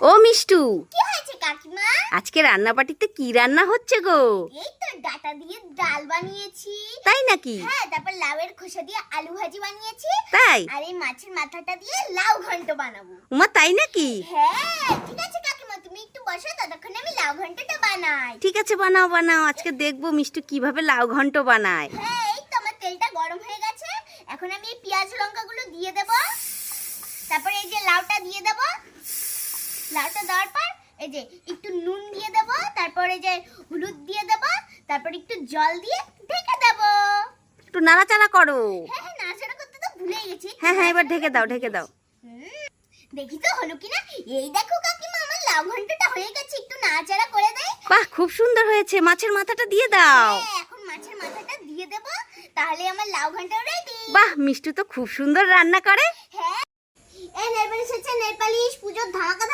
ও মিষ্টু। কি হয়েছে কাকিমা? আজকে রান্না পাটিতে কি রান্না হচ্ছে গো? এই তো ডাটা দিয়ে ডাল বানিয়েছি। তাই নাকি? হ্যাঁ তারপর লাউয়ের খোসা দিয়ে আলু ভাজি বানিয়েছি। তাই? আর এই মাছের মাথাটা দিয়ে লাউ ঘন্ট বানাবো। উমা তাই নাকি? হ্যাঁ ঠিক আছে কাকিমা তুমি একটু বসো ততক্ষণে আমি লাউ ঘন্টটা বানাই। ঠিক আছে বানাও বানাও। আজকে দেখব মিষ্টু কীভাবে লাউ ঘন্ট বানায়। হ্যাঁ এই তো আমার তেলটা গরম হয়ে গেছে। এখন আমি এই পেঁয়াজ লঙ্কাগুলো দিয়ে দেব। তারপরে এই যে লাউটা দিয়ে দেব। লাউটা দেওয়ার পর এই যে একটু নুন দিয়ে দেব তারপরে যে হলুদ দিয়ে দেব তারপর একটু জল দিয়ে ঢেকে দেব। একটু নাড়াচাড়া করো। হ্যাঁ হ্যাঁ নাড়াচাড়া করতে তো ভুলেই গেছি। হ্যাঁ হ্যাঁ এবার ঢেকে দাও ঢেকে দাও। দেখি তো হলো কিনা। এই দেখো কাকিমা আমার লাউ ঘন্টটা হয়ে গেছে একটু নাড়াচাড়া করে দেয় বাহ খুব সুন্দর হয়েছে মাছের মাথাটা দিয়ে দাও। হ্যাঁ, এখন মাছের মাথাটা দিয়ে দেব তাহলে আমার লাউ ঘণ্টা রেডি বাহ মিষ্টু তো খুব সুন্দর রান্না করে। হ্যাঁ এই পালিশ হচ্ছে নেল পালিশ পুজোর ধামাকা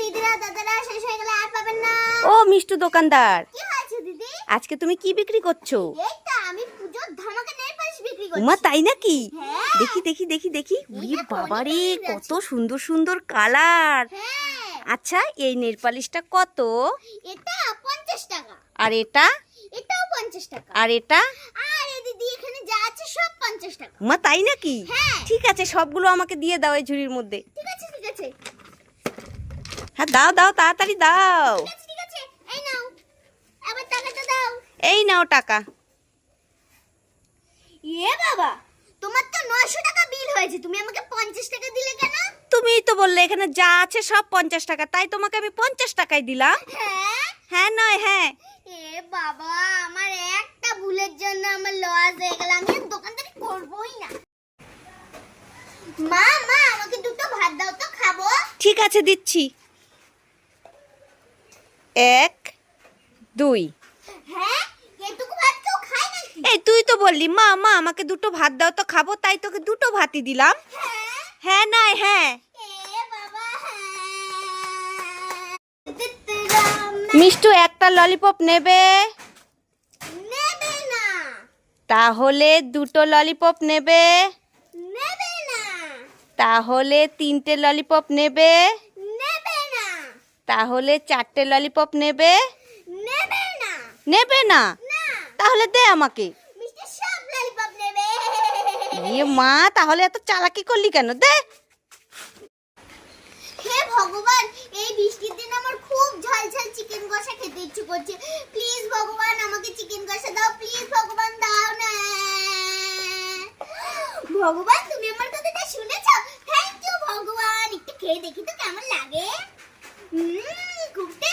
দিদিরা দাদারা শেষ হয়ে গেলে আর পাবেন না। ও মিষ্টু দোকানদার। কি হয়েছে দিদি? আজকে তুমি কি বিক্রি করছ? এই তো আমি পুজোর ধামাকা নেল পালিশ বিক্রি উমা তাই নাকি? হ্যাঁ। দেখি দেখি দেখি দেখি। উরি দেখো, বাবারে কত সুন্দর সুন্দর কালার। হ্যাঁ। আচ্ছা এই নেল পালিশটা কত? এটা পঞ্চাশ টাকা। আর এটা? এটাও পঞ্চাশ টাকা। আর এটা? আর দিদি এখানে যা আছে সব পঞ্চাশ টাকা। উমা তাই নাকি? হ্যাঁ। ঠিক আছে সবগুলো আমাকে দিয়ে দাও এই ঝুড়ির মধ্যে। ঠিক হ্যাঁ দাও দাও তাড়াতাড়ি দাও। এই নাও। আবার টাকাটা দাও। এই নাও টাকা। এ বাবা তোমার তো নয়শো টাকা বিল হয়েছে। তুমি আমাকে পঞ্চাশ টাকা দিলে কেন? তুমিই তো বললে এখানে যা আছে সব পঞ্চাশ টাকা। তাই তোমাকে আমি পঞ্চাশ টাকায় দিলাম। হ্যাঁ? হ্যাঁ নয় হ্যাঁ। এ বাবা আমার একটা ভুলের জন্য আমার লস হয়ে গেল। আমি আর দোকানদারি করবোই না। মা মা আমাকে দুটো ভাত দাও তো খাব। ঠিক আছে দিচ্ছি। এক দুই। হ্যাঁ? এই তুই তো বললি মা মা আমাকে দুটো ভাত দাও তো খাব তাই তোকে দুটো ভাতই দিলাম। হ্যাঁ? হ্যাঁ নয় হ্যাঁ। হ্যাঁ। মিষ্টু একটা ললিপপ নেবে? তাহলে দুটো ললিপপ নেবে? তাহলে তিনটে ললিপপ নেবে? না তাহলে চারটে ললিপপ নেবে? নেবে না। নেবে না? তাহলে দে আমাকে। ইয়ে মা তাহলে এত চালাকি করলি কেন? দে। হে ভগবান এই বৃষ্টির দিন আমার খুব ঝাল ঝাল চিকেন কষা খেতে ইচ্ছে করছে। প্লিজ ভগবান আমাকে চিকেন কষা দাও। প্লিজ ভগবান দাও না। ভগবান তুমি আমার কথাটা শুনেছো? থ্যাংক ইউ ভগবান। একটু খেয়ে দেখি তো কেমন লাগে। Hum, gostei!